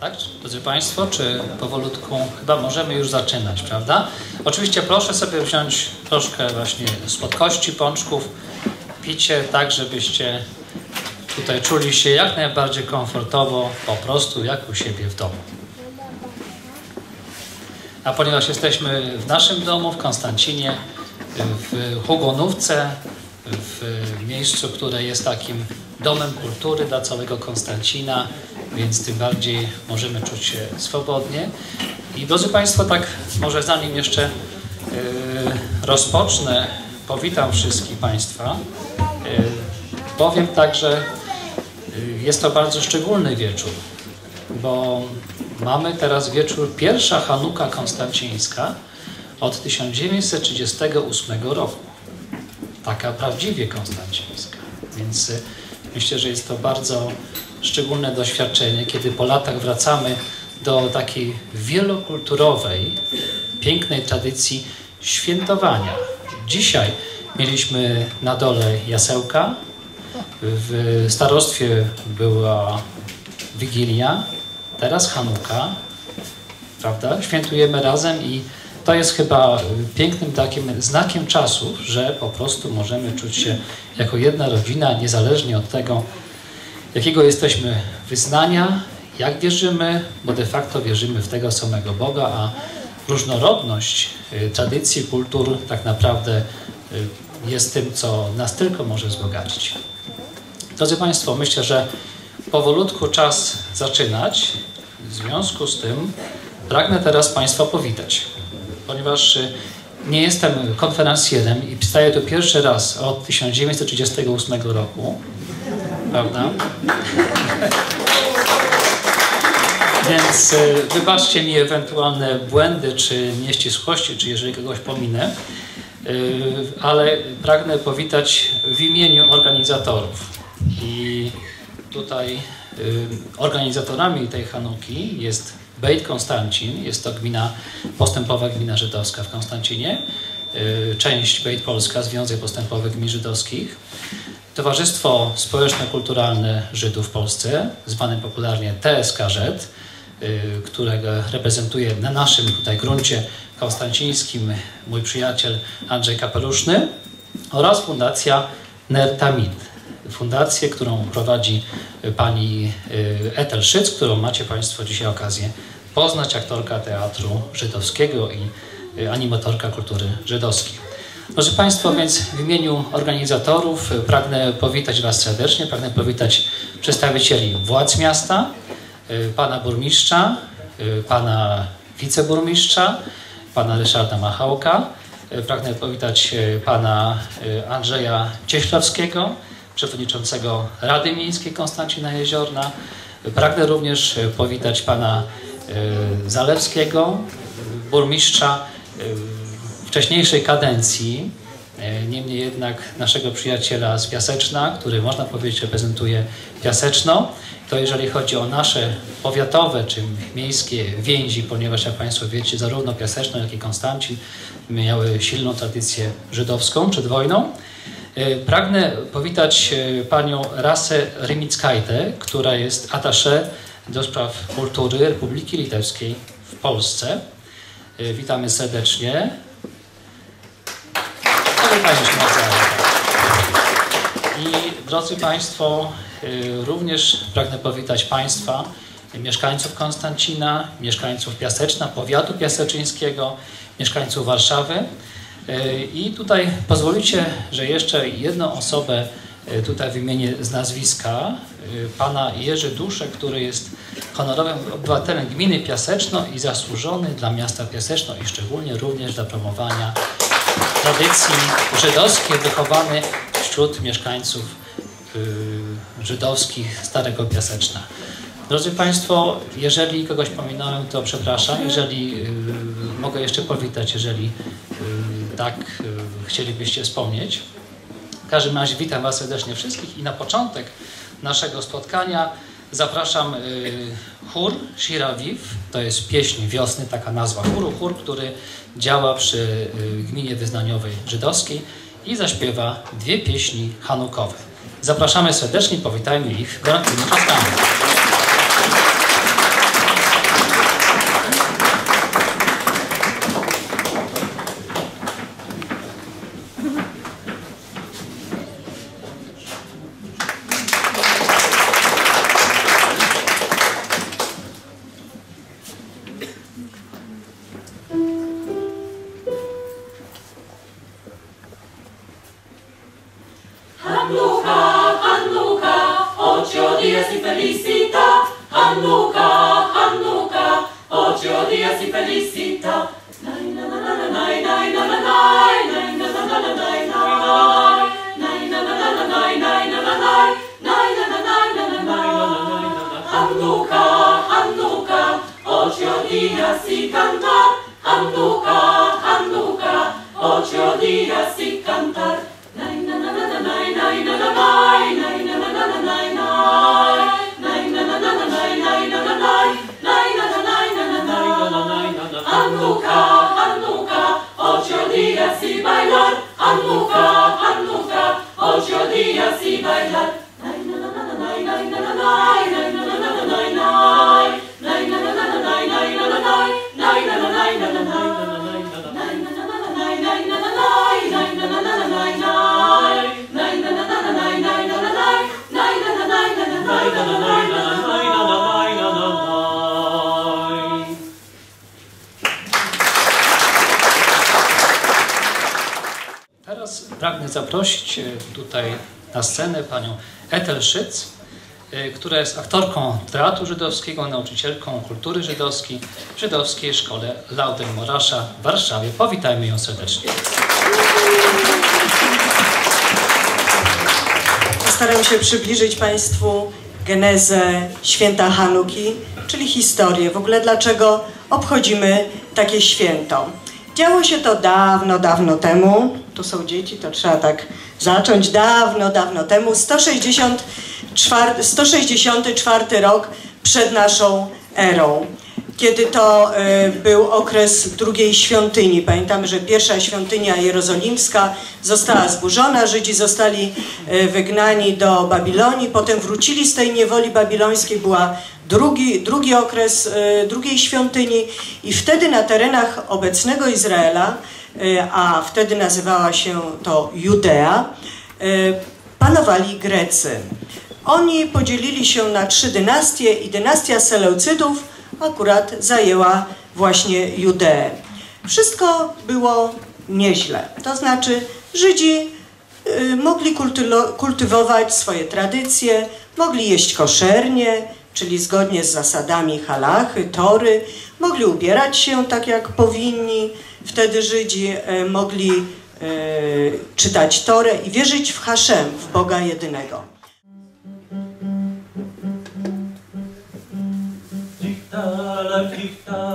Tak, drodzy Państwo, czy powolutku chyba możemy już zaczynać, prawda? Oczywiście proszę sobie wziąć troszkę właśnie słodkości, pączków, picie, tak żebyście tutaj czuli się jak najbardziej komfortowo, po prostu jak u siebie w domu. A ponieważ jesteśmy w naszym domu, w Konstancinie, w Hugonówce, w miejscu, które jest takim domem kultury dla całego Konstancina, więc tym bardziej możemy czuć się swobodnie. I drodzy Państwo, tak może zanim jeszcze yy, rozpocznę, powitam wszystkich Państwa. Yy, powiem tak, że yy, jest to bardzo szczególny wieczór, bo mamy teraz wieczór pierwsza Hanuka Konstancińska od 1938 roku. Taka prawdziwie konstancińska. Więc myślę, że jest to bardzo szczególne doświadczenie, kiedy po latach wracamy do takiej wielokulturowej, pięknej tradycji świętowania. Dzisiaj mieliśmy na dole jasełka, w starostwie była Wigilia, teraz Hanuka, prawda? Świętujemy razem i to jest chyba pięknym takim znakiem czasów, że po prostu możemy czuć się jako jedna rodzina, niezależnie od tego, jakiego jesteśmy wyznania, jak wierzymy, bo de facto wierzymy w tego samego Boga, a różnorodność y, tradycji, kultur tak naprawdę y, jest tym, co nas tylko może wzbogacić. Drodzy Państwo, myślę, że powolutku czas zaczynać. W związku z tym pragnę teraz Państwa powitać, ponieważ y, nie jestem konferencjerem i staję tu pierwszy raz od 1938 roku prawda? Więc e, wybaczcie mi ewentualne błędy czy nieścisłości, czy jeżeli kogoś pominę, e, ale pragnę powitać w imieniu organizatorów. I tutaj e, organizatorami tej Hanuki jest Bejt Konstancin, jest to gmina, postępowa gmina żydowska w Konstancinie, część Bejt Polska, Związek Postępowych Gmin Żydowskich, Towarzystwo Społeczno-Kulturalne Żydów w Polsce, zwane popularnie TSKZ, y, którego reprezentuje na naszym tutaj gruncie konstancińskim mój przyjaciel Andrzej Kapeluszny oraz Fundacja Nertamid. Fundację, którą prowadzi pani y, Etel Szyc, którą macie Państwo dzisiaj okazję poznać, aktorka teatru żydowskiego i y, animatorka kultury żydowskiej. Proszę Państwa, więc w imieniu organizatorów pragnę powitać Was serdecznie, pragnę powitać przedstawicieli władz miasta, y, pana burmistrza, y, pana wiceburmistrza, pana Ryszarda Machałka. Y, pragnę powitać pana Andrzeja Cieślowskiego, przewodniczącego Rady Miejskiej Konstancina Jeziorna. Pragnę również powitać pana Zalewskiego, burmistrza wcześniejszej kadencji, e, niemniej jednak naszego przyjaciela z Piaseczna, który można powiedzieć reprezentuje Piaseczno, to jeżeli chodzi o nasze powiatowe czy miejskie więzi, ponieważ jak Państwo wiecie, zarówno Piaseczno, jak i Konstancin miały silną tradycję żydowską przed wojną. E, pragnę powitać e, panią Rasę Rymickajtę, która jest attaché do spraw kultury Republiki Litewskiej w Polsce. Witamy serdecznie. I drodzy Państwo, y, również pragnę powitać Państwa, mieszkańców Konstancina, mieszkańców Piaseczna, powiatu piaseczyńskiego, mieszkańców Warszawy. Y, I tutaj pozwolicie, że jeszcze jedną osobę y, tutaj wymienię z nazwiska, pana Jerzy Duszek, który jest honorowym obywatelem gminy Piaseczno i zasłużony dla miasta Piaseczno i szczególnie również dla promowania tradycji żydowskiej wychowany wśród mieszkańców y, żydowskich Starego Piaseczna. Drodzy Państwo, jeżeli kogoś pominąłem, to przepraszam. Jeżeli y, mogę jeszcze powitać, jeżeli y, tak chcielibyście wspomnieć. W każdym razie witam Was serdecznie wszystkich i na początek naszego spotkania zapraszam chór Shiraviv. To jest pieśń wiosny, taka nazwa chóru. Chór, który działa przy y, gminie wyznaniowej żydowskiej i zaśpiewa dwie pieśni hanukowe. Zapraszamy serdecznie, powitajmy ich gorącymi klaskami. Nai nai na na nai, nai na na nai na na nai. Hanuka, Hanuka, ocio dies y cantar, Hanuka, Hanuka, ocio dies y cantar. Nai na na na na nai nai dies y bailar, Hanuka, pragnę zaprosić e, tutaj na scenę panią Ethel Szyc, e, która jest aktorką teatru żydowskiego, nauczycielką kultury żydowskiej w Żydowskiej Szkole Laudem Morasza w Warszawie. Powitajmy ją serdecznie. Postaram się przybliżyć Państwu genezę święta Hanuki, czyli historię, w ogóle dlaczego obchodzimy takie święto. Działo się to dawno, dawno temu. Tu są dzieci, to trzeba tak zacząć. Dawno, dawno temu, 164, 164 rok przed naszą erą kiedy to y, był okres drugiej świątyni. Pamiętamy, że pierwsza świątynia jerozolimska została zburzona, Żydzi zostali y, wygnani do Babilonii, potem wrócili z tej niewoli babilońskiej, była drugi, drugi okres y, drugiej świątyni i wtedy na terenach obecnego Izraela, a wtedy nazywała się to Judea, panowali Grecy. Oni podzielili się na trzy dynastie i dynastia Seleucydów akurat zajęła właśnie Judeę. Wszystko było nieźle. To znaczy Żydzi y, mogli kultywować swoje tradycje, mogli jeść koszernie, czyli zgodnie z zasadami halachy, tory, mogli ubierać się tak jak powinni. Wtedy Żydzi y, mogli y, czytać Torę i wierzyć w Haszem, w Boga jedynego. love you.